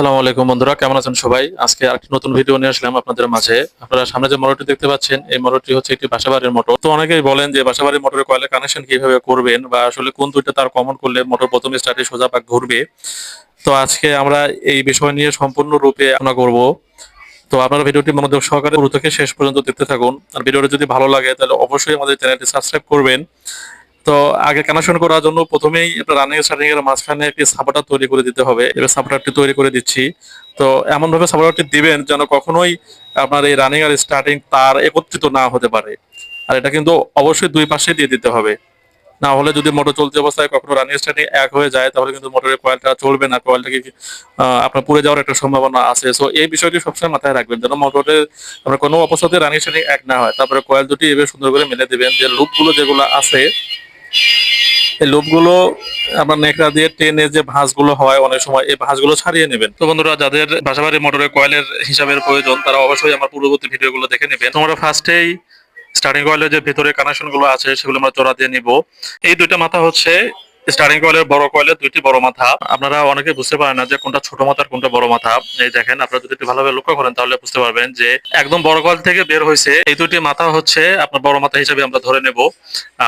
আসসালামু আলাইকুম বন্ধুরা, কেমন আছেন সবাই? আজকে আরেকটি নতুন ভিডিও নিয়ে আসলাম আপনাদের মাঝে। আপনারা সামনে যে মোটরটি দেখতে পাচ্ছেন, এই মোটরটি হচ্ছে একটি বাসাবাড়ির মোটর তো অনেকেই বলেন যে বাসাবাড়ির মোটরের কয়েলের কানেকশন কীভাবে করবেন বা আসলে কোন দুইটা তার কমন করলে মোটর প্রথমে স্টার্টে সোজা পাক ঘুরবে। তো আজকে আমরা এই বিষয় নিয়ে সম্পূর্ণ রূপে আলোচনা করব। তো আপনারা ভিডিওটি মনোযোগ সহকারে শুরু থেকে শেষ পর্যন্ত দেখতে থাকুন। আর ভিডিওটি যদি ভালো লাগে, তাহলে অবশ্যই আমাদের চ্যানেলটি সাবস্ক্রাইব করবেন। তো আগে কানেকশন করার জন্য প্রথমেই রানিং স্টার্টিং এর মাঝখানে একটি সাপোর্টার তৈরি করে দিতে হবে। এবার সাপোর্টারটি তৈরি করে দিচ্ছি। তো এমন ভাবে সাপোর্টারটি দিবেন যেন কখনোই আপনার এই রানিং আর স্টার্টিং তার একত্রিত না হতে পারে। আর এটা কিন্তু অবশ্যই দুই পাশে দিয়ে দিতে হবে। না হলে যদি মোটর চলতি অবস্থায় কখনো রানিং স্টার্টিং এক হয়ে যায়, তাহলে কিন্তু মোটরের কয়েলটা চলবে না। কয়েলটাকে আপনার পুড়ে যাওয়ার একটা সম্ভাবনা আছে। সো এই বিষয়টি সবসময় মাথায় রাখবেন যেন মোটরের, আপনার কোনো অবস্থাতে রানিং স্টার্টিং এক না হয়। তারপরে কয়েল দুটি এভাবে সুন্দর করে মেলে দিবেন। যে লুপগুলো যেগুলো আছে এই লোভগুলো আপনার নেকড়া দিয়ে টেনে যে ভাঁজগুলো হয় অনেক সময়, এই ভাঁজগুলো ছাড়িয়ে নেবেন। তো বন্ধুরা, যাদের বাসাবাড়ি মোটরের কয়েলের হিসাবের প্রয়োজন, তারা অবশ্যই আমার পূর্ববর্তী ভিডিওগুলো দেখে নেবেন। তোমরা ফার্স্টেই স্টার্টিং কয়েলের যে ভেতরে কানেকশনগুলো আছে, সেগুলো আমরা চড়া দিয়ে নিব। এই দুইটা মাথা হচ্ছে স্টার্টিং কয়েলের বড় কয়েলের দুইটি বড় মাথা। আপনারা অনেকে বুঝতে পারেন না যে কোনটা ছোট কোনটা বড় মাথা। এই দেখেন, আপনারা যদি ভালোভাবে লক্ষ্য করেন তাহলে বুঝতে পারবেন যে একদম বড় কয়েল থেকে বের হয়েছে। এই মাথা হচ্ছে আপনার বড় মাথা হিসেবে আমরা ধরে নেব।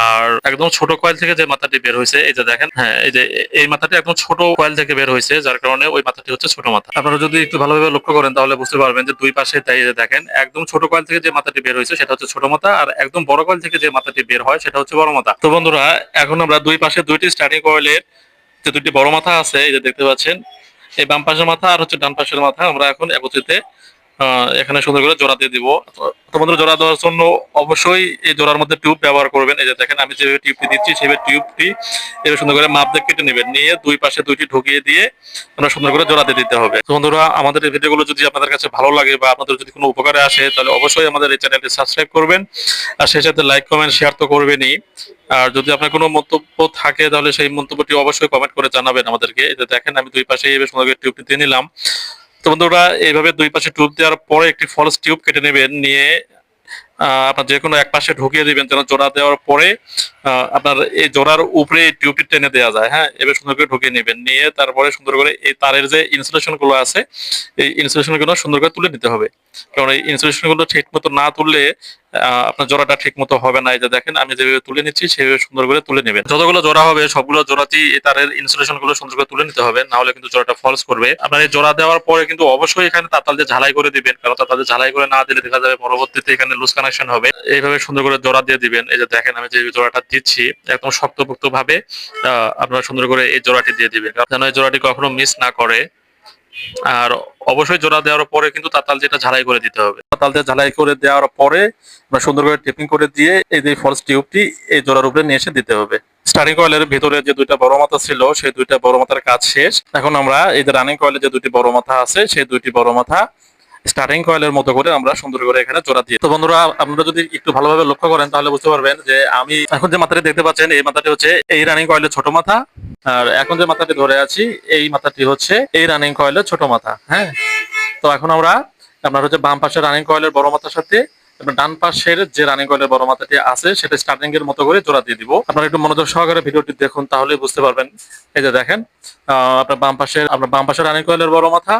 আর একদম ছোট কয়েল থেকে যে মাথাটি বের হয়েছে, এই যে দেখেন হ্যাঁ এই যে এই মাথাটি একদম ছোট কয়েল থেকে বের হয়েছে, যার কারণে ওই মাথাটি হচ্ছে ছোট মাথা। আপনারা যদি একটু ভালোভাবে লক্ষ্য করেন তাহলে বুঝতে পারবেন যে দুই পাশে তাই দেখেন, একদম ছোট কয়েল থেকে যে মাথাটি বের হয়েছে, সেটা হচ্ছে ছোট মাথা। আর একদম বড় কয়েল থেকে যে মাথাটি বের হয়, সেটা হচ্ছে বড় মাথা। তো বন্ধুরা, এখন আমরা দুই পাশে দুইটি স্টার্টিং কয়েলের যে দুটি বড় মাথা আছে, এই যে দেখতে পাচ্ছেন, এই বাম পাশের মাথা আর হচ্ছে ডান পাশের মাথা আমরা এখন একত্রিত এখানে সুন্দর করে জোড়া দিয়ে দিব। তোমাদের জোড়া দেওয়ার জন্য অবশ্যই এই জোড়ার মধ্যে টিউব ব্যবহার করবেন। এই যে দেখেন, আমি যেভাবে টিউবটি দিচ্ছি সেভাবে টিউবটি এভাবে সুন্দর করে মাপ দিয়ে কেটে নেবেন। নিয়ে দুই পাশে দুইটি ঢুকিয়ে দিয়ে আমরা সুন্দর করে জোড়া দিয়ে দিতে হবে। বন্ধুরা, আমাদের এই ভিডিওগুলো যদি আপনাদের কাছে ভালো লাগে বা আপনাদের যদি কোনো উপকারে আসে, তাহলে অবশ্যই আমাদের এই চ্যানেলটি সাবস্ক্রাইব করবেন। আর সেই সাথে লাইক কমেন্ট শেয়ার তো করবেনই। আর যদি আপনার কোনো মন্তব্য থাকে, তাহলে সেই মন্তব্যটি অবশ্যই কমেন্ট করে জানাবেন আমাদেরকে। যে দেখেন, আমি দুই পাশে সুন্দর করে টিউবটি দিয়ে নিলাম। তো বন্ধুরা, এইভাবে দুই পাশে টিউব দেওয়ার পরে একটি ফলস টিউব কেটে নেবেন, নিয়ে আপনার যে কোনো এক পাশে ঢুকিয়ে দিবেন যেন জোড়া দেওয়ার পরে আপনার এই জোড়ার উপরে টিউবটি টেনে দেওয়া যায়। হ্যাঁ এবার সুন্দর করে ঢুকিয়ে নেবেন, নিয়ে তারপরে সুন্দর করে এই তারের যে ইনস্টলেশনগুলো আছে, এই ইনস্টলেশনগুলো সুন্দর করে তুলে নিতে হবে। কারণ এই ইনসুলেশনগুলো ঠিক মতো না তুললে আপনার জোড়াটা ঠিক মতো হবে না। যে দেখেন, আমি যেভাবে তুলে নিচ্ছি, সেভাবে সুন্দর করে তুলে নেবেন। যতগুলো জোড়া হবে, সবগুলো জোড়াতেই তারের ইনসুলেশনগুলো সুন্দর করে তুলে নিতে হবে না হলে কিন্তু জোড়াটা ফলস করবে। আপনার এই জোড়া দেওয়ার পরে কিন্তু অবশ্যই এখানে তাতাল দিয়ে ঝালাই করে দিবেন, কারণ তাতাল দিয়ে ঝালাই করে না দিলে দেখা যাবে পরবর্তীতে এখানে লুজ কানেকশন হবে। এইভাবে সুন্দর করে জোড়া দিয়ে দিবেন। এই যে দেখেন, আমি যে জোড়াটা দিচ্ছি, একদম শক্তপোক্ত ভাবে আপনারা সুন্দর করে এই জোড়াটি দিয়ে দিবেন। যেন এই জোড়াটি কখনো মিস না করে। আর অবশ্যই জোড়া দেওয়ার পরে কিন্তু তাতাল যেটা ঝালাই করে দিতে হবে। তাতাল দিয়ে ঝালাই করে দেওয়ার পরে আমরা সুন্দর করে টেপিং করে দিয়ে এই যে ফলস টিউবটি এই জোড়ার উপরে নিয়ে এসে দিতে হবে। স্টার্টিং কয়েলের ভিতরে যে দুইটা বড় মাথা ছিল, সেই দুইটা বড় মাথার কাজ শেষ। এখন আমরা এই যে রানিং কয়েলের যে দুইটি বড় মাথা আছে, সেই দুইটি বড় মাথা স্টার্টিং কয়েলের মতো করে আমরা সুন্দর করে এখানে জোড়া দিয়ে তো বন্ধুরা, আপনারা যদি একটু ভালোভাবে লক্ষ্য করেন, তাহলে বুঝতে পারবেন যে আমি এখন যে মাথাটি দেখতে পাচ্ছেন, এই মাথাটি হচ্ছে এই রানিং কয়েলের ছোট মাথা। আর এখন যে মাথাটি ধরে আছি, এই মাথাটি হচ্ছে এই রানিং কয়েলের ছোট মাথা হ্যাঁ? তো এখন আমরা আপনার হচ্ছে বাম পাশের রানিং কয়েলের বড় মাথার সাথে ডান পাশের যে রানিং কয়েলের বড় মাথাটি আছে, সেটা স্টার্টিং এর মতো করে জোড়া দিয়ে দিব। আপনারা একটু মনোযোগ সহকারে ভিডিওটি দেখুন তাহলে বুঝতে পারবেন। এই যে দেখেন আপনার বাম পাশের আপনার বাম পাশের রানিং কয়েলের বড় মাথা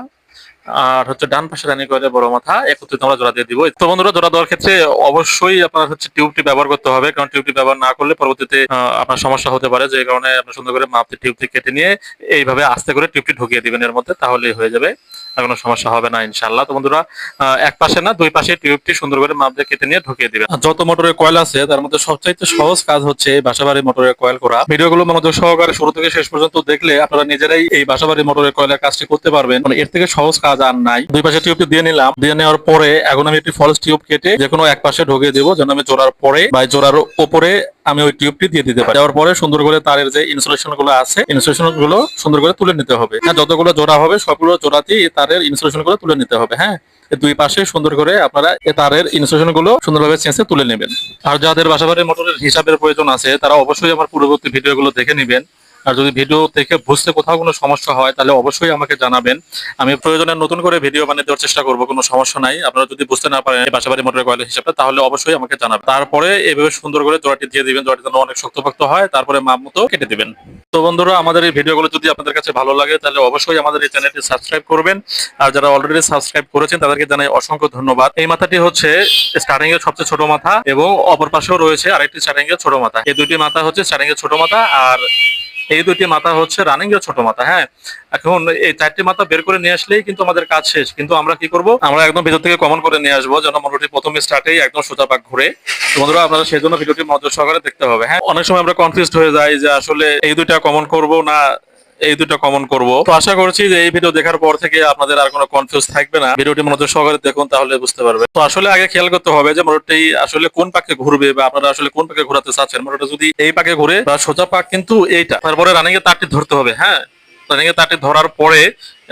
আর হচ্ছে ডান পাশে রানি কয়েলের বড় মাথা? একত্রিত আমরা জোড়া দিয়ে দিব তো বন্ধুরা, জোড়া দেওয়ার ক্ষেত্রে অবশ্যই আপনার হচ্ছে টিউবটি ব্যবহার করতে হবে, কারণ টিউবটি ব্যবহার না করলে পরবর্তীতে আপনার সমস্যা হতে পারে। যে কারণে আপনি সুন্দর করে মাপতে টিউবটি কেটে নিয়ে এইভাবে আস্তে করে টিউবটি ঢুকিয়ে দিবেন এর মধ্যে, তাহলেই হয়ে যাবে। আর কোনো সমস্যা হবে না ইনশাল্লাহ তো বন্ধুরা এক পাশে না, দুই পাশে টিউবটি সুন্দর করে মাপ দিয়ে কেটে নিয়ে ঢুকিয়ে দিবেন। যত মোটরের কয়েল আছে, তার মধ্যে সবচাইতে সহজ কাজ হচ্ছে এই বাসাবাড়ি মোটরের কয়েল করা। ভিডিওগুলো মনোযোগ সহকারে শুরু থেকে শেষ পর্যন্ত দেখলে আপনারা নিজেরাই এই বাসাবাড়ি মোটরের কয়েলের কাজটি করতে পারবেন। মানে এর থেকে সহজ কাজ আর নাই। দুই পাশে টিউবটি দিয়ে নিলাম। দিয়ে নেওয়ার পরে এখন আমি একটি ফলস টিউব কেটে যে কোনো এক পাশে ঢুকিয়ে দেবো, যেন আমি জোড়ার পরে বা জোড়ার উপরে আমি ওই টিউবটি দিয়ে দিতে পারি। দেওয়ার পরে সুন্দর করে তারের যে ইনসুলেশনগুলো আছে ইনসুলেশনগুলো সুন্দর করে তুলে নিতে হবে। হ্যাঁ যতগুলো জোড়া হবে, সবগুলো জোড়াতেই তারের ইনসুলেশনগুলো তুলে নিতে হবে। হ্যাঁ দুই পাশে সুন্দর করে আপনারা তারের ইনসুলেশনগুলো সুন্দরভাবে চেঁচে তুলে নেবেন। আর যাদের বাসাবাড়ির মোটরের হিসাবের প্রয়োজন আছে, তারা অবশ্যই আমার পূর্ববর্তী ভিডিও গুলো দেখে নেবেন। আর যদি ভিডিও দেখে বুঝতে কোথাও কোনো সমস্যা হয়, তাহলে অবশ্যই আমাকে জানাবেন। আমি প্রয়োজনে নতুন করে ভিডিও বানিয়ে দেওয়ার চেষ্টা করব, কোনো সমস্যা নাই। আপনারা যদি বুঝতে না পারেন বাসাবাড়ি মোটরের কয়েলের হিসাবটা, তাহলে অবশ্যই আমাকে জানাবেন। তারপরে এভাবে সুন্দর করে জোড়াটি দিয়ে দিবেন জোড়াটি যেন অনেক শক্তপোক্ত হয়, তারপরে মাপ মতো কেটে দিবেন। তো বন্ধুরা, আমাদের এই ভিডিওগুলো যদি আপনাদের কাছে ভালো লাগে, তাহলে অবশ্যই আমাদের এই চ্যানেলটি সাবস্ক্রাইব করবেন। আর যারা অলরেডি সাবস্ক্রাইব করেছেন, তাদেরকে জানাই অসংখ্য ধন্যবাদ। এই মাথাটি হচ্ছে স্টার্টিং এর সবচেয়ে ছোট মাথা এবং অপর পাশেও রয়েছে আরেকটি স্টার্টিং এর ছোট মাথা। এই দুটি মাথা হচ্ছে স্টার্টিং এর ছোট মাথা আর এই দুটি মাথা হচ্ছে রানিং এর ছোট মাথা হ্যাঁ? এখন এই চারটি মাথা বের করে নিয়ে আসলেই কিন্তু আমাদের কাজ শেষ। কিন্তু আমরা কি করব? আমরা একদম ভিতর থেকে কমন করে নিয়ে আসব, যেন মোটামুটি প্রথমে স্টার্টেই একদম সোজা পাক ঘুরে। বন্ধুরা, আপনারা সেই জন্য ভিডিওটি মনোযোগ সহকারে দেখতে হবে হ্যাঁ? অনেক সময় আমরা কনফিউজ হয়ে যাই যে আসলে এই দুইটা কমন করব না এই দুটো কমন করব। তো আশা করছি যে এই ভিডিও দেখার পর থেকে আপনাদের আর কোনো কনফিউজ থাকবে না। ভিডিওটি মনোযোগ সহকারে দেখুন, তাহলে বুঝতে পারবে তো আসলে আগে খেয়াল করতে হবে যে মোটরটি আসলে কোন পাকে ঘুরবে বা আপনারা আসলে কোন পাকে ঘোরাতে চাচ্ছেন। মোটরটা যদি এই পাকে ঘুরে বা সোজা পাক কিন্তু এইটা। তারপরে রানিং এর তারটি ধরতে হবে হ্যাঁ? রানিং এর তারটি ধরার পরে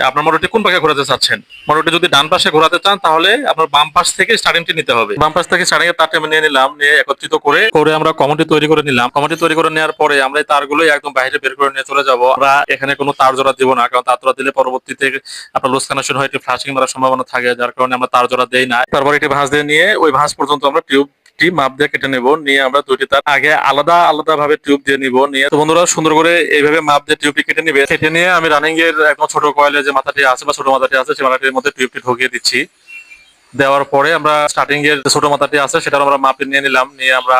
আপনার মোটরটি কোন পাকে ঘোরাতে চাচ্ছেন? মোটরটি যদি ডান পাশে ঘোরাতে চান, তাহলে আপনার বাম পাশ থেকে স্টার্টিংটি নিতে হবে। বাম পাশ থেকে স্টার্টিং এর তারটি আমি নিয়ে নিলাম, নিয়ে একত্রিত করে করে আমরা কমিটি তৈরি করে নিলাম। কমিটি তৈরি করে নেওয়ার পরে আমরা এই তারগুলোই একদম বাইরে বের করে নিয়ে চলে যাব। আমরা এখানে কোনো তার জোড়া দিব না, কারণ তার জোড়া দিলে পরবর্তীতে আপনার লুজ কানেকশন হয়ে ফ্লাশিং মারার সম্ভাবনা থাকে, যার কারণে আমরা তার জোড়া দেই না। তারপর এটি ভাঁজ দিয়ে নিয়ে ওই ভাঁজ পর্যন্ত আমরা টিউব টি মাপ দিয়ে কেটে নেব, নিয়ে আমরা দুইটি তার আগে আলাদা আলাদা ভাবে টিউব দিয়ে নিব, নিয়ে তো বন্ধুরা সুন্দর করে এইভাবে মাপ দিয়ে টিউবটি কেটে নিবে। কেটে নিয়ে আমি রানিং এর একদম ছোট কয়েলে যে মাথাটি আছে বা ছোট মাথাটি আছে সেই মাথাটির মধ্যে টিউবটি ঢুকিয়ে দিচ্ছি। দেওয়ার পরে আমরা স্টার্টিং এর ছোট মাথাটি আছে সেটা আমরা মাপে নিয়ে নিলাম, নিয়ে আমরা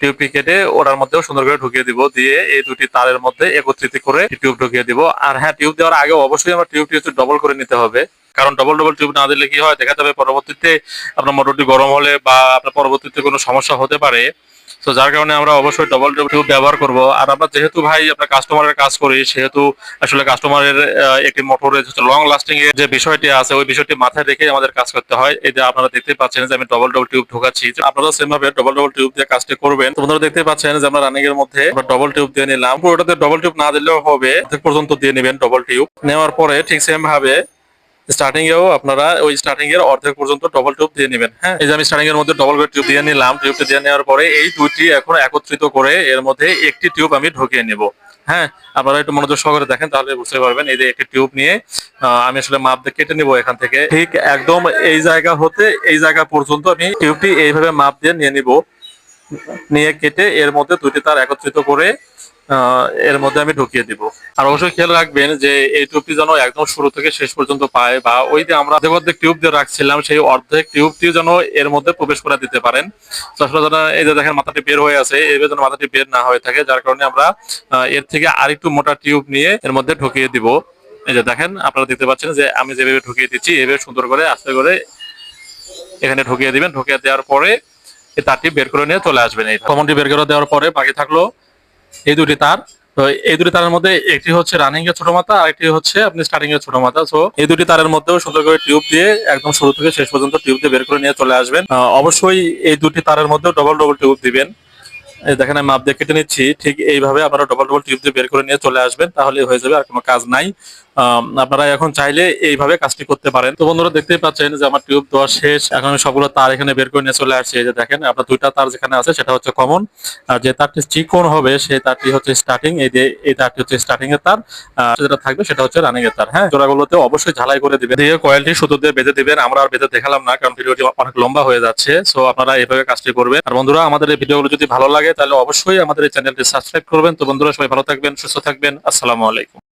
টিউবটি কেটে ওটার মধ্যেও সুন্দর করে ঢুকিয়ে দিব, দিয়ে এই দুটি তারের মধ্যে একত্রিত করে টিউব ঢুকিয়ে দিব। আর হ্যাঁ টিউব দেওয়ার আগে অবশ্যই আমার টিউবটি হচ্ছে ডবল করে নিতে হবে। কারণ ডবল ডবল টিউব না দিলে কি হয়, দেখা যাবে পরবর্তীতে আপনার মোটরটি গরম হলে বা আপনার পরবর্তীতে কোনো সমস্যা হতে পারে। তো যার কারণে আমরা অবশ্যই ডবল টিউব ব্যবহার করব। আর আমরা যেহেতু ভাই আপনার কাস্টমারের কাজ করি, সেহেতু আসলে কাস্টমারের একটি মোটরের লং লাস্টিং এর যে বিষয়টি আছে, ওই বিষয়টি মাথায় রেখে আমাদের কাজ করতে হয়। এই যে আপনারা দেখতে পাচ্ছেন যে আমি ডবল ডবল টিউব ঢোকাচ্ছি। আপনারা সেম ভাবে ডবল ডবল টিউব দিয়ে কাজটি করবেন। তো আপনারা দেখতে পাচ্ছেন যে আমরা রানিং এর মধ্যে ডবল টিউব দিয়ে নিলাম। পুরোটাতে ডবল টিউব না দিলেও হবে। পর্যন্ত দিয়ে নেবেন ডবল টিউব নেওয়ার পরে ঠিক সেম ভাবে স্টার্টিং এও আপনারা ওই স্টার্টিং এর অর্ধেক পর্যন্ত ডবল টিউব দিয়ে নেবেন হ্যাঁ? এই যে আমি স্টার্টিং এর মধ্যে ডবল টিউব দিয়ে নিলাম টিউবটা দিয়ে নেওয়ার পরে এই দুইটি এখন একত্রিত করে এর মধ্যে একটি টিউব আমি ঢুকিয়ে নেব হ্যাঁ? আপনারা একটু মনোযোগ সহকারে দেখেন, তাহলে বুঝতে পারবেন এই যে একটি টিউব নিয়ে আমি আসলে মাপ দিয়ে কেটে নিব এখান থেকে। ঠিক একদম এই জায়গা হতে এই জায়গা পর্যন্ত আমি টিউবটি এইভাবে মাপ দিয়ে নিয়ে নিব, নিয়ে কেটে এর মধ্যে দুটি তার একত্রিত করে এর মধ্যে আমি ঢুকিয়ে দিব। আর অবশ্যই খেয়াল রাখবেন যে এই টিউবটি যেন একদম শুরু থেকে শেষ পর্যন্ত পায় বা ওই যে আমরা যে অর্ধেক টিউব দিয়ে রাখছিলাম, সেই অর্ধেক টিউবটি যেন এর মধ্যে প্রবেশ করে দিতে পারেন। আসলে যেন এই যে দেখেন মাথাটি বের হয়ে আছে এইভাবে যেন মাথাটি বের না হয়ে থাকে, যার কারণে আমরা এর থেকে আরেকটু মোটা টিউব নিয়ে এর মধ্যে ঢুকিয়ে দিব। এই যে দেখেন, আপনারা দেখতে পাচ্ছেন যে আমি যেভাবে ঢুকিয়ে দিচ্ছি এইভাবে সুন্দর করে, আস্তে করে এখানে ঢুকিয়ে দিবেন। ঢুকিয়ে দেওয়ার পরে তারটি বের করে নিয়ে চলে আসবেন। এই কমনটি বের করে দেওয়ার পরে বাকি থাকল এই দুটি তার, তো এই দুটি তারের মধ্যে একটি হচ্ছে রানিং এর ছোট মাথা আর একটি হচ্ছে আপনি স্টার্টিং এর ছোট মাথা। সো এই দুটি তারের মধ্যেও সুন্দর করে টিউব দিয়ে একদম শুরু থেকে শেষ পর্যন্ত টিউব দিয়ে বের করে নিয়ে চলে আসবেন। অবশ্যই এই দুটি তারের মধ্যেও ডবল ডবল টিউব দিবেন। দেখেন, আমি মাপ দিয়ে কেটে নিচ্ছি। ঠিক এইভাবে আপনারা ডবল ডবল টিউব দিয়ে বের করে নিয়ে চলে আসবেন, তাহলে হয়ে যাবে আর কোনো কাজ নাই। আপনারা এখন চাইলে এইভাবে কাজটি করতে পারেন। তো বন্ধুরা দেখতেই পাচ্ছেন যে আমার টিউব দেওয়া শেষ। এখন সবগুলো তার এখানে বের করে নিয়ে চলে আসছি। যে দেখেন, আপনার দুইটা তার যেখানে আছে, সেটা হচ্ছে কমন। আর যে তারটি চিকন হবে, সেই তারটি হচ্ছে স্টার্টিং এই যে, এই তারটি হচ্ছে স্টার্টিং এর তার। যেটা থাকবে, সেটা হচ্ছে রানিং এর তার। হ্যাঁ জোড়াগুলোতে অবশ্যই ঝালাই করে দিবেন। দিয়ে কয়েলটি সুতো দিয়ে বেঁধে দিবেন। আমরা আর বেঁধে দেখালাম না, কারণ ভিডিওটি অনেক লম্বা হয়ে যাচ্ছে। সো আপনারা এইভাবে কাজটি করবেন। আর বন্ধুরা, আমাদের এই ভিডিওগুলো যদি ভালো লাগে, তাহলে অবশ্যই আমাদের এই চ্যানেলটি সাবস্ক্রাইব করবেন। তো বন্ধুরা, সবাই ভালো থাকবেন, সুস্থ থাকবেন। আসসালামু আলাইকুম।